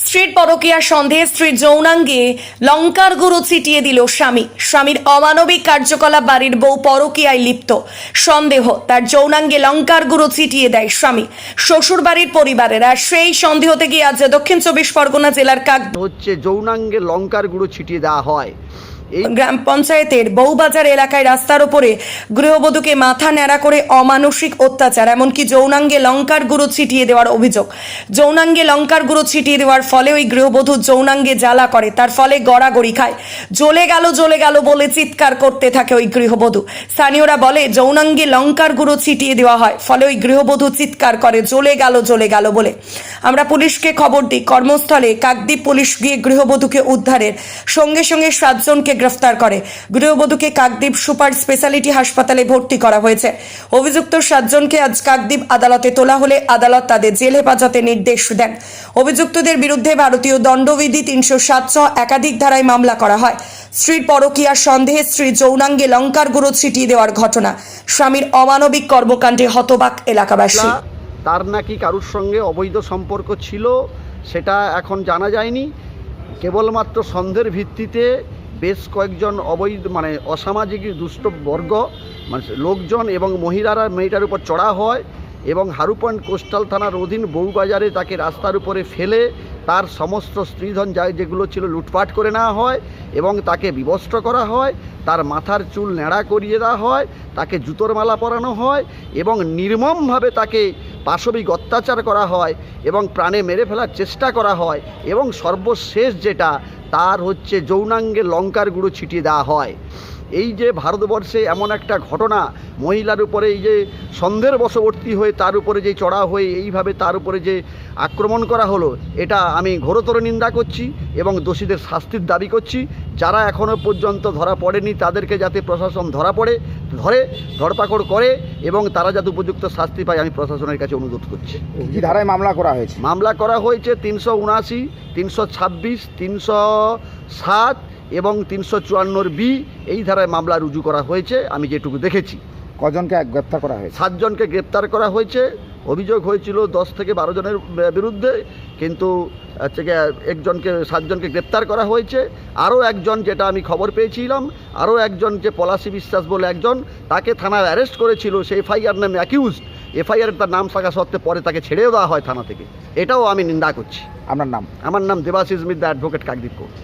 স্ত্রীর পরকীয়া সন্দেহে স্ত্রীর যৌনাঙ্গে লঙ্কার গুঁড়ো ছিটিয়ে দিল স্বামী। স্বামীর অমানবিক কার্যকলাপ বাড়ির বউ পরকীয়ায় লিপ্ত। সন্দেহ, তার যৌনাঙ্গে লঙ্কার গুঁড়ো ছিটিয়ে দেয় স্বামী। শ্বশুর বাড়ির আর সেই সন্দেহ থেকে আজ দক্ষিণ চব্বিশ পরগনা জেলার কাক হচ্ছে যৌনাঙ্গে লঙ্কার গুঁড়ো ছিটিয়ে দেওয়া হয়। গ্রাম পঞ্চায়েতের বউবাজার এলাকায় রাস্তার ওপরে গৃহবধূকে মাথা ন্যাড়া করে অমানসিক অত্যাচার, এমনকি যৌনাঙ্গে লঙ্কার গুঁড়ো ছিটিয়ে দেওয়ার অভিযোগ। যৌনাঙ্গে লঙ্কার গুঁড়ো ছিটিয়ে দেওয়ার ফলে ওই গৃহবধূ যৌনাঙ্গে জ্বালা করে, তার ফলে গড়াগড়ি খায়। জ্বলে গেল জ্বলে গেল বলে চিৎকার করতে থাকে ওই গৃহবধূ। স্থানীয়রা বলে, যৌনাঙ্গে লঙ্কার গুঁড়ো ছিটিয়ে দেওয়া হয়, ফলে ওই গৃহবধূ চিৎকার করে, জ্বলে গেল জ্বলে গেল বলে। আমরা পুলিশকে খবর দিই, কর্মস্থলে কাকদ্বীপ পুলিশ গিয়ে গৃহবধূকে উদ্ধারের। সঙ্গে সঙ্গে সাতজনকে গ্রেফতার করে। গৃহবধূকে কাকদ্বীপ সুপার স্পেশালিটি হাসপাতালে ভর্তি করা হয়েছে। অভিযুক্ত সাতজনকে আজ কাকদ্বীপ আদালতে তোলা হলে আদালত তাদের জেল হেফাজতে নির্দেশ দেন। অভিযুক্তদের বিরুদ্ধে ভারতীয় দণ্ডবিধি তিনশো সাতশো একাধিক ধারায় মামলা করা হয়। স্ত্রীর পরকীয়ার সন্দেহে স্ত্রী যৌনাঙ্গে লঙ্কার গুঁড়ো ছিটিয়ে দেওয়ার ঘটনা। স্বামীর অমানবিক কর্মকাণ্ডে হতবাক এলাকাবাসী। তার নাকি কারুর সঙ্গে অবৈধ সম্পর্ক ছিল, সেটা এখন জানা যায়নি। কেবলমাত্র সন্দেহের ভিত্তিতে বেশ কয়েকজন অবৈধ মানে অসামাজিক দুষ্ট বর্গ মানে লোকজন এবং মহিলারা মেয়েটার উপর চড়া হয় এবং হারু পয়েন্ট কোস্টাল থানার অধীন বউবাজারে তাকে রাস্তার উপরে ফেলে তার সমস্ত স্ত্রীধন যা যেগুলো ছিল লুটপাট করে নেওয়া হয় এবং তাকে বিবস্ত্র করা হয়, তার মাথার চুল ন্যাড়া করিয়ে দেওয়া হয়, তাকে জুতোর মালা পরানো হয় এবং নির্মমভাবে তাকে পাশবিক অত্যাচার করা হয় এবং প্রাণে মেরে ফেলার চেষ্টা করা হয় এবং সর্বশেষ যেটা, তার হচ্ছে যৌনাঙ্গে লঙ্কার গুঁড়ো ছিটিয়ে দেওয়া হয়। এই যে ভারতবর্ষে এমন একটা ঘটনা মহিলার উপরে এই যে সন্দেহের বশবর্তী হয়ে তার উপরে যে চড়া হয়ে এইভাবে তার উপরে যে আক্রমণ করা হলো এটা আমি ঘোরতর নিন্দা করছি এবং দোষীদের শাস্তির দাবি করছি। যারা এখনও পর্যন্ত ধরা পড়েনি তাদেরকে যাতে প্রশাসন ধরা পড়ে ধরে ধরপাকড় করে এবং তারা যাতে উপযুক্ত শাস্তি পায় আমি প্রশাসনের কাছে অনুরোধ করছি। কি ধারায় মামলা করা হয়েছে? মামলা করা হয়েছে তিনশো উনআশি তিনশো ছাব্বিশ তিনশো সাত এবং তিনশো চুয়ান্নর বি এই ধারায় মামলা রুজু করা হয়েছে আমি যেটুকু দেখেছি। কজনকে গ্রেপ্তার করা হয়েছে? সাতজনকে গ্রেপ্তার করা হয়েছে। অভিযোগ হয়েছিল দশ থেকে বারো জনের বিরুদ্ধে কিন্তু হচ্ছে একজনকে সাতজনকে গ্রেপ্তার করা হয়েছে। আরও একজন যেটা আমি খবর পেয়েছিলাম আরও একজন যে পলাশি বিশ্বাস বলে একজন তাকে থানায় অ্যারেস্ট করেছিল সেই এফআইআর নামে অ্যাকিউজড এফআইআর তার নাম থাকা সত্ত্বে পরে তাকে ছেড়েও দেওয়া হয় থানা থেকে। এটাও আমি নিন্দা করছি। আপনার নাম? আমার নাম দেবাশিস মিদ্যা অ্যাডভোকেট কাকদ্বীপ কোর্ট।